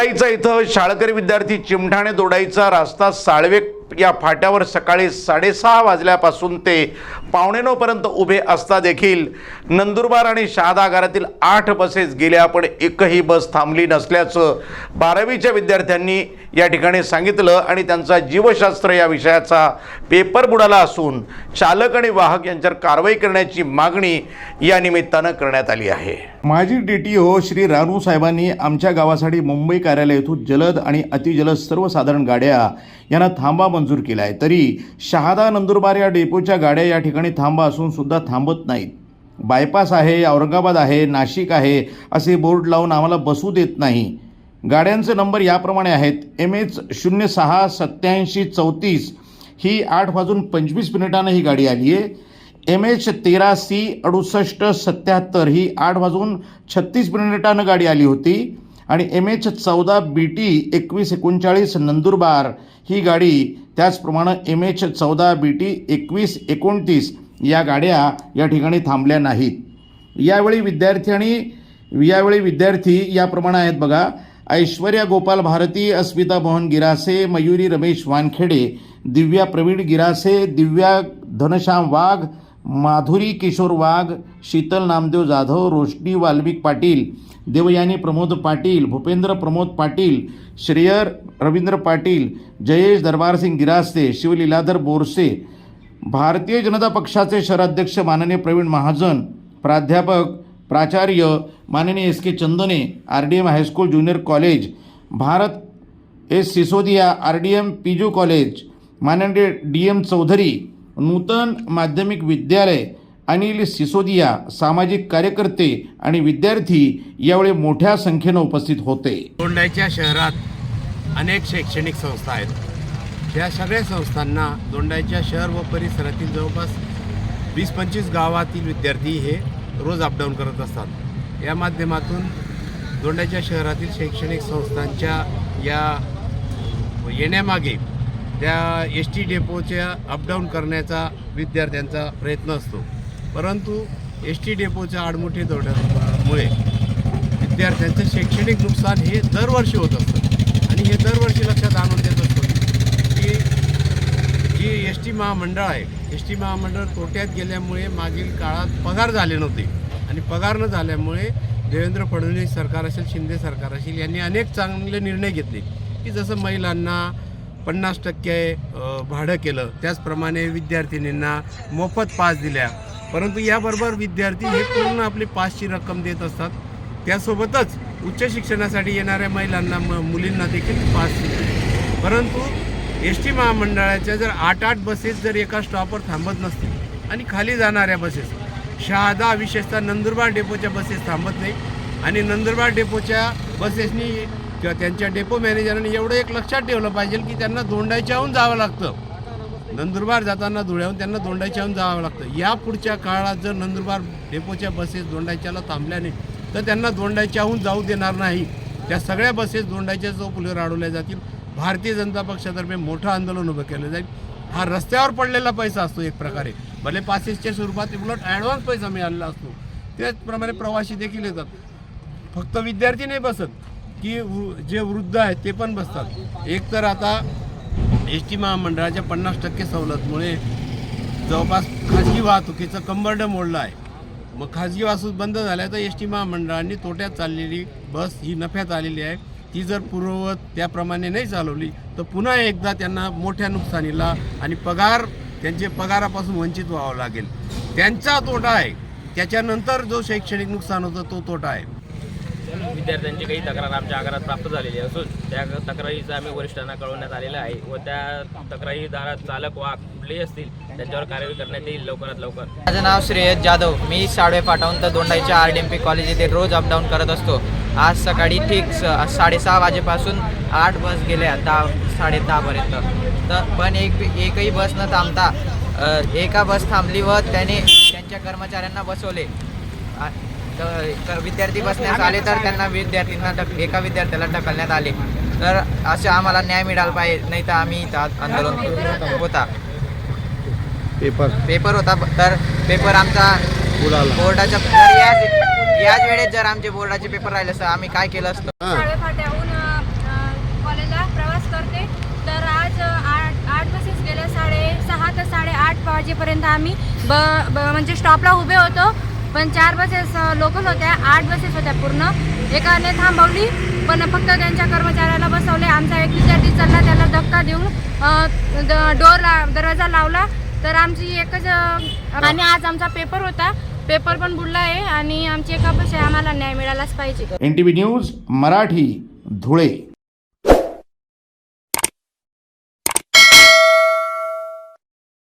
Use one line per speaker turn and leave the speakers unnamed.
दोडाईचा इथं शाळकरी विद्यार्थी चिमठाणे दोडाईचा रास्ता साळवे या फाट्यावर सकाळी साडेसहा वाजल्यापासून ते पावणेनऊपर्यंत उभे असता देखील नंदुरबार आणि शहादागारातील आठ बसेस गेल्या पण एकही बस थांबली नसल्याचं बारावीच्या विद्यार्थ्यांनी या ठिकाणी सांगितलं आणि त्यांचा जीवशास्त्र या विषयाचा पेपर बुडाला असून चालक आणि वाहक यांच्यावर कारवाई करण्याची मागणी या निमित्तानं करण्यात आली आहे. माजी D T O Shri Ranu साहेबांनी आमच्या गावासाठी मुंबई कार्यालय येथून जलद आणि अतिजलद सर्वसाधारण गाड्या यांना थांबा मंजूर केला आहे. तरी शहादा नंदुरबार या डेपोच्या गाड्या या ठिकाणी थांबा असून सुद्धा थांबत नाहीत. बायपास आहे औरंगाबाद आहे नाशिक आहे असे बोर्ड लावून आम्हाला बसू देत नाही. गाड्यांचे नंबर याप्रमाणे आहेत. एम एच शून्य सहा सत्याऐंशी चौतीस ही आठ वाजून पंचवीस मिनिटानं ही गाडी आली आहे. एम एच तेरा सी अडुसष्ट सत्याहत्तर ही आठ वाजून छत्तीस मिनिटानं गाडी आली होती. आणि एम एच चौदा बी टी एकवीस एकोणचाळीस नंदुरबार. ही गाडी त्याचप्रमाणे एम एच चौदा बी टी एकवीस एकोणतीस या गाड्या या ठिकाणी थांबल्या नाहीत. यावेळी विद्यार्थी आणि यावेळी विद्यार्थी याप्रमाणे आहेत बघा. ऐश्वर्या गोपाल भारती अस्मिता मोहन गिरासे मयुरी रमेश वानखेडे दिव्या प्रवीण गिरासे दिव्या धनश्याम वाघ माधुरी किशोर वाघ शीतल नामदेव जाधव रोशनी वाल्मिक पाटील देवयानी प्रमोद पाटील भूपेंद्र प्रमोद पाटील श्रेयर रवींद्र पाटील जयेश दरबारसिंग गिरास्ते शिवलीलाधर बोरसे भारतीय जनता पक्षाचे शहराध्यक्ष माननीय प्रवीण महाजन प्राध्यापक प्राचार्य माननीय S K Chandane R D M high school junior college Bharat S Sisodia R D M P जू कॉलेज माननीय डी एम चौधरी नूतन माध्यमिक विद्यालय अनिल सिसोदिया सामाजिक कार्यकर्ते आणि विद्यार्थी यावेळी मोठ्या संख्येनं उपस्थित होते.
दोंडाईच्या शहरात अनेक शैक्षणिक संस्था आहेत. या सगळ्या संस्थांना दोंडाईच्या शहर व परिसरातील जवळपास वीस पंचवीस गावातील विद्यार्थी हे रोज अपडाऊन करत असतात. या माध्यमातून दोंडाईच्या शहरातील शैक्षणिक संस्थांच्या या येण्यामागे त्या एस टी डेपोच्या अपडाऊन करण्याचा विद्यार्थ्यांचा प्रयत्न असतो. परंतु एस टी डेपोच्या आडमुठी दौड्यामुळे विद्यार्थ्यांचं शैक्षणिक नुकसान हे दरवर्षी होत असतं. आणि हे दरवर्षी लक्षात आणून देत असतो की जी एस टी महामंडळ आहे एस टी महामंडळ तोट्यात गेल्यामुळे मागील काळात पगार झाले नव्हते. आणि पगार न झाल्यामुळे देवेंद्र फडणवीस सरकार असेल शिंदे सरकार असेल यांनी अनेक चांगले निर्णय घेतले. की जसं महिलांना पन्नास टक्के भाडं केलं. त्याचप्रमाणे विद्यार्थिनींना मोफत पास दिल्या. परंतु याबरोबर विद्यार्थी हे पूर्ण आपली पासची रक्कम देत असतात. त्यासोबतच उच्च शिक्षणासाठी येणाऱ्या महिलांना म मुलींना देखील पास दिले. परंतु एस टी महामंडळाच्या जर आठ आठ बसेस जर एका स्टॉपवर थांबत नसतील आणि खाली जाणाऱ्या बसेस शहादा विशेषतः नंदुरबार डेपोच्या बसेस थांबत नाही आणि नंदुरबार डेपोच्या बसेसनी किंवा त्यांच्या डेपो मॅनेजरांनी एवढं एक लक्षात ठेवलं पाहिजे की त्यांना दोंडाईच्याहून जावं लागतं. नंदुरबार जाताना धुळ्याहून त्यांना दोंडाईच्याहून जावं लागतं. या पुढच्या काळात जर नंदुरबार डेपोच्या बसेस दोंडाईच्याला थांबल्या नाही तर त्यांना दोंडाईच्याहून जाऊ देणार नाही. त्या सगळ्या बसेस दोंडाईच्या चौकुलीवर अडवल्या जातील. भारतीय जनता पक्षातर्फे मोठं आंदोलन उभं केलं जाईल. हा रस्त्यावर पडलेला पैसा असतो एक प्रकारे. भले पासेसच्या स्वरूपात उलट ॲडव्हान्स पैसा मिळालेला असतो. त्याचप्रमाणे प्रवासी देखील येतात. फक्त विद्यार्थी नाही बसत. की जे वृद्ध आहेत ते पण बसतात. एक तर आता एस टी महामंडळाच्या पन्नास टक्के सवलतमुळे जवळपास खाजगी वाहतुकीचं कंबरडं मोडलं आहे. मग खाजगी वाहतूक बंद झाल्या तर एस टी महामंडळांनी तोट्यात चाललेली बस ही नफ्यात आलेली आहे. ती जर पूर्ववत त्याप्रमाणे नाही चालवली तर पुन्हा एकदा त्यांना मोठ्या नुकसानीला आणि पगार त्यांचे पगारापासून वंचित व्हावं लागेल. त्यांचा तोटा आहे. त्याच्यानंतर जो शैक्षणिक नुकसान होतं तो तोटा आहे.
विद्यार्थ्यांची काही तक्रार आमच्या आगारात प्राप्त झालेली असून त्या तक्रारीचं आम्ही वरिष्ठांना कळवण्यात आलेलं आहे व त्या तक्रारीदारात चालक वा कुठलेही असतील त्यांच्यावर कारवाई करण्यात येईल लवकरात लवकर.
माझं नाव श्रेयस जाधव. मी साडवे पाठवून तर दोंडाईच्या R D M P college येथे रोज अपडाऊन करत असतो. आज सकाळी ठीक स साडेसहा वाजेपासून आठ बस गेल्या दहा साडे दहापर्यंत तर पण एक एकही बस न थांबता एका बस थांबली व त्याने त्यांच्या कर्मचाऱ्यांना बसवले. तर विद्यार्थी बसण्यास आले तर त्यांना विद्यार्थ्यांना एका विद्यार्थ्याला ढकलण्यात आले. तर असे आम्हाला न्याय मिळाला पाहिजे नाही तर आम्ही इथं आंदोलन होता.
पेपर.
पेपर होता तर पेपर आमचा बोर्डाच्या याच वेळेस जर आमचे बोर्डाचे पेपर राहिले असतं आम्ही काय केलं असतं? कॉलेजला प्रवास करते.
तर आज आठ आठ बसेस गेल्या साडे सहा ते साडेआठ वाजेपर्यंत आम्ही ब म्हणजे स्टॉपला उभे होतो. पण चार बसेस लोकल होत्या आठ बसेस होत्या पूर्ण. एकाने थांबवली पण फक्त त्यांच्या कर्मचाऱ्याला बसवले. आमचा एक विद्यार्थी चालला त्याला धक्का देऊन डोर ला दरवाजा लावला. तर आमची एकच आणि आज आमचा पेपर होता. पेपर पण बुडला आहे आणि आमची एका बस आहे आम्हाला न्याय मिळालाच पाहिजे.
N news Marathi Dhule.